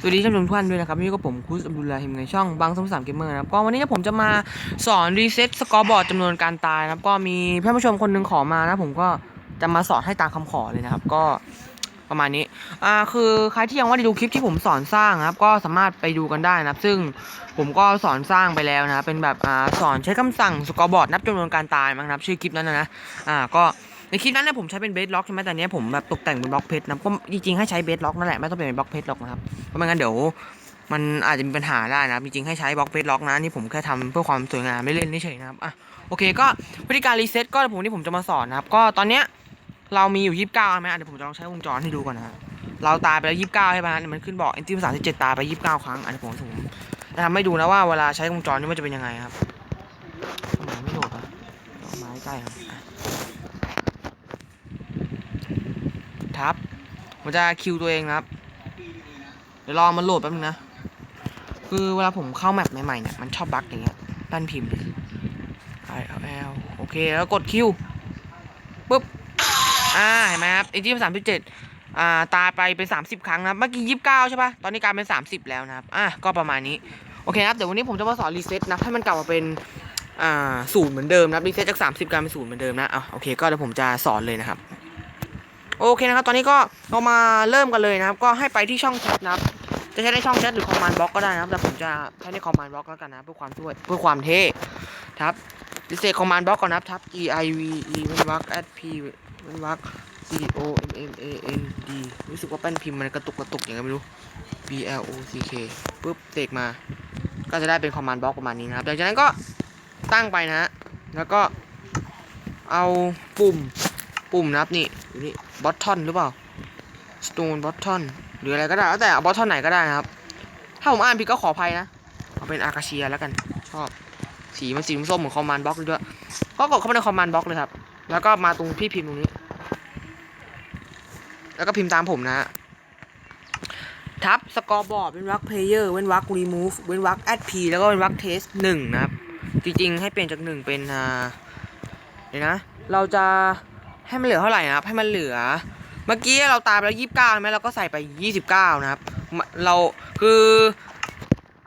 สวัสดีท่านผู้ชมทุกท่านด้วยนะครับนี่ก็ผมคุสอับดุลลาฮิมในช่องบางสมุทรสามเกมเมอร์นะครับก็วันนี้ผมจะมาสอนรีเซ็ตสกอร์บอร์ดจำนวนการตายนะครับก็มีเพื่อนผู้ชมคนหนึงขอมานะผมก็จะมาสอนให้ตามคำขอเลยนะครับ ก็ประมาณนี้อ่าคือใครที่ยังไม่ได้ดูคลิปที่ผมสอนสร้างนะครับ ก็สามารถไปดูกันได้นะครับ ซึ่งผมก็สอนสร้างไปแล้วนะครับเป็นแบบอ่าสอนใช้คำสั่งสกอร์บอร์ดนับจำนวนการตายมั้งนะครับชื่อคลิปนั้นนะนะอ่าก็ ในคลิปนั้นเนี่ยผมใช้เป็นเบสล็อกใช่ไหมแต่เนี้ยผมแบบตกแต่งเป็นบล็อกเพชรนะก็จริงๆให้ใช้เบสล็อกนั่นแหละไม่ต้องเป็นบล็อกเพชรหรอกนะครับเพราะไม่งั้นเดี๋ยวมันอาจจะมีปัญหาได้นะครับจริงๆให้ใช้บล็อกเฟสล็อกนะนี่ผมแค่ทำเพื่อความสวยงามไม่เล่นเฉยๆนะครับอะโอเคก็วิธีการรีเซ็ตก็ผมที่ผมจะมาสอนนะครับ ก็ตอนเนี้ยเรามีอยู่ 29ใช่ไหมอะเดี๋ยวผมจะลองใช้วงจรให้ดูก่อนนะครับเราตายไปแล้ว 29ใช่ไหมนี่ยมันขึ้นบอก n t 3 7ตายไป 29 ครั้งอันนี้ผมผมจะทำให้ดูนะว่าเวลาใช้วงจรนี่มันจะเป็นยังไงครับทำไมไม่โหลดอะเอาไม้ใกล้ครับอะ ทับมันจะคิวตัวเองนะครับ เดี๋ยวรอมันโหลดแป๊บนึงนะ คือเวลาผมเข้าแมปใหม่ๆเนี่ยมันชอบบั๊กอย่างเงี้ยด้านพิมพ์เนี่ย I L L โอเค แล้วกดคิวปุ๊บ อ่า เห็นไหมครับไอ้ที่สามสิบเจ็ดอ่า ตายไปเป็นสามสิบครั้งนะ เมื่อกี้ยี่สิบเก้าใช่ปะตอนนี้กลายเป็นสามสิบแล้วนะครับ อะ ก็ประมาณนี้ โอเคครับ เดี๋ยววันนี้ผมจะมาสอนรีเซ็ตนะ ให้มันกลับมาเป็น อ่าศูนย์เหมือนเดิมนะรีเซ็ตจากสามสิบกลายเป็นศูนย์เหมือนเดิมนะอะโอเค ก็เดี๋ยวผมจะสอนเลยนะครับ โอเคนะครับ ตอนนี้ก็เรามาเริ่มกันเลยนะครับ ก็ให้ไปที่ช่องแชทนะครับ จะใช้ในช่องแชทหรือคอมมานด์บล็อกก็ได้นะครับแต่ผมจะใช้ในคอมมานด์บล็อกแล้วกันนะเพื่อความช่วยเพื่อความเท่ครับดิเซคอมมานด์บล็อกก่อนนะครับทับ e i v e เว้นวรรค at p เว้นวรรค c o m m a n d รู้สึกว่าแป้นพิมพ์มันกระตุกกระตุกอย่างไงไม่รู้ b l o c k ปุ๊บเสกมา ก็จะได้เป็นคอมมานด์บล็อกประมาณนี้นะครับหลังจากนั้นก็ตั้งไปนะฮะแล้วก็เอาปุ่ม ปุ่มนะครับนี่อยู่นี่บอททอนหรือเปล่า stone button หรืออะไรก็ได้แล้วแต่บอททอนไหนก็ได้นะครับ ถ้าผมอ่านผิดก็ขออภัยนะ เอาเป็นอากาเชียแล้วกันชอบสีมันสีส้มเหมือนคอมมานด์บล็อกเลยด้วยก็กดเข้าไปในคอมมานด์บล็อกเลยครับ แล้วก็มาตรงพี่พิมพ์ตรงนี้ แล้วก็พิมพ์ตามผมนะฮะทับสกอร์บอร์ดเว้นวรรคเพลเยอร์เว้นวรรครีมูฟเว้นวรรคแอดพีแล้วก็เว้นวรรคเทสหนึ่งนะครับ จริงๆ ให้เปลี่ยนจากหนึ่งเป็นอ่าเดี๋ยวนะ เราจะ ให้มันเหลือเท่าไหร่นะครับ ให้มันเหลือ เมื่อกี้เราตายไปแล้วยี่สิบเก้าใช่ไหมเราก็ใส่ไปยี่สิบเก้านะครับ เราคือ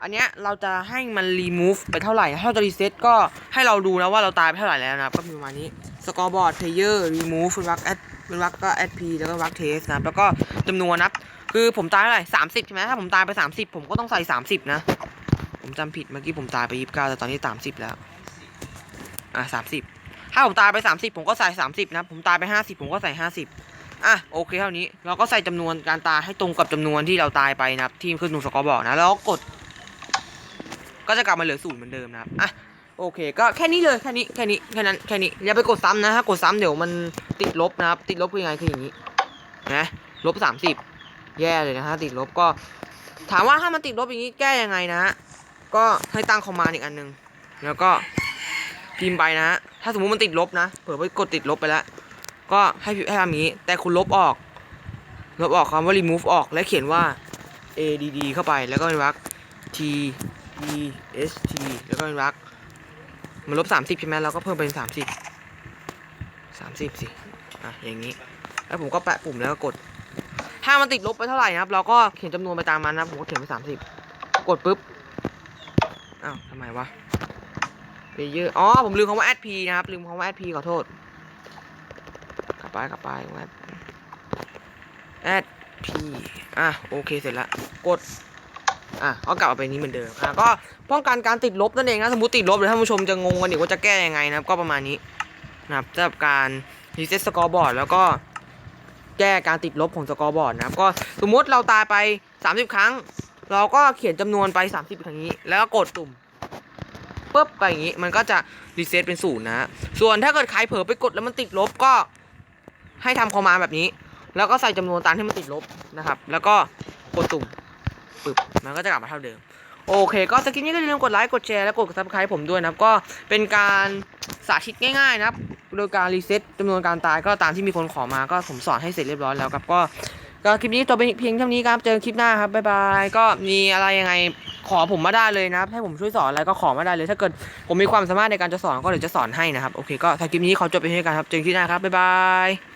อันเนี้ยเราจะให้มัน remove ไปเท่าไหร่ถ้าเราจะ reset ก็ให้เราดูนะว่าเราตายไปเท่าไหร่แล้วนะครับ ก็มีประมาณนี้ scoreboard player remove เป็นวัก add เป็นวักก็ add p แล้วก็วัก test นะครับแล้วก็จำนวนนับคือผมตายเท่าไหร่สามสิบใช่ไหมถ้าผมตายไปสามสิบผมก็ต้องใส่สามสิบนะ ผมจำผิดเมื่อกี้ผมตายไปยี่สิบเก้าแต่ตอนนี้สามสิบแล้ว อะสามสิบ ถ้าผมตายไปสามสิบผมก็ใส่สามสิบนะ ผมตายไปห้าสิบผมก็ใส่ห้าสิบอะโอเคเท่านี้ เราก็ใส่จำนวนการตายให้ตรงกับจำนวนที่เราตายไปนะครับ ที่ขึ้นตรงสกอร์บอร์ดนะ แล้วก็กด ก็จะกลับมาเหลือศูนย์เหมือนเดิมนะครับ อะโอเค ก็แค่นี้เลยแค่นี้แค่นี้แค่นั้นแค่นี้อย่าไปกดซ้ำนะถ้ากดซ้ำเดี๋ยวมันติดลบนะครับ ติดลบคือยังไงคืออย่างนี้นะลบสามสิบแย่เลยนะฮะติดลบก็ ถามว่าถ้ามันติดลบอย่างนี้แก้ยังไงนะฮะก็ให้ตั้งคอมมานด์อีกอันหนึง แล้วก็ พิมพ์ไปนะฮะถ้าสมมุติมันติดลบนะ เผื่อไปกดติดลบไปแล้ว ก็ให้ให้ทำอย่างนี้ แต่คุณลบออก ลบออกคำว่า remove ออก และเขียนว่า add เข้าไป แล้วก็เป็นวรรค t e s t แล้วก็เป็นวรรค มันลบ30ใช่ไหมเราก็เพิ่มเป็น30 30สิ อะ อย่างนี้ แล้วผมก็แปะปุ่มแล้วก็กด ถ้ามันติดลบไปเท่าไหร่นะครับ เราก็เขียนจำนวนไปตามมันนะ ผมก็เขียนไป30กดปุ๊บ อ้าวทำไมวะ player อ๋อ ผมลืมคำว่า add p นะครับ ลืมคำว่า add p ขอโทษ กลับไปกลับไปแอดแอดพีอะ โอเค เสร็จแล้ว กด อะก็กลับมาเป็นนี้เหมือนเดิม อะ ก็ป้องกันการติดลบนั่นเองนะ สมมติติดลบเดี๋ยวท่านผู้ชมจะงงกันอีกว่าจะแก้ยังไงนะครับ ก็ประมาณนี้นะครับสำหรับการรีเซ็ตสกอร์บอร์ดแล้วก็แก้การติดลบของสกอร์บอร์ดนะครับ ก็สมมุติเราตายไป 30 ครั้ง เราก็เขียนจำนวนไป 30อย่างนี้ แล้วก็กดตุ่ม ปุ๊บไปอย่างนี้มันก็จะรีเซ็ตเป็นศูนย์นะส่วนถ้าเกิดใครเผลอไปกดแล้วมันติดลบก็ให้ทำคอมมานแบบนี้ แล้วก็ใส่จำนวนตามที่มันติดลบนะครับ แล้วก็กดตุ่มปึ๊บมันก็จะกลับมาเท่าเดิม โอเค ก็สคริปนี้ก็อย่าลืมกดไลค์กดแชร์และกดซับสไครต์ผมด้วยนะครับ ก็เป็นการสาธิตง่ายๆนะครับ โดยการรีเซ็ตจำนวนการตายก็ตามที่มีคนขอมาก็ผมสอนให้เสร็จเรียบร้อยแล้วครับก็ก็คลิปนี้จบไปเพียงเท่านี้ครับ เจอคลิปหน้าครับ บ๊ายบาย ก็มีอะไรยังไง ขอผมมาได้เลยนะครับ ให้ผมช่วยสอนอะไรก็ขอมาได้เลย ถ้าเกิดผมมีความสามารถในการจะสอนก็เดี๋ยวจะสอนให้นะครับ โอเคก็ถ้าคลิปนี้ขอจบไปเพียงเท่านี้กันครับ เจอกันคลิปหน้าครับ บ๊ายบาย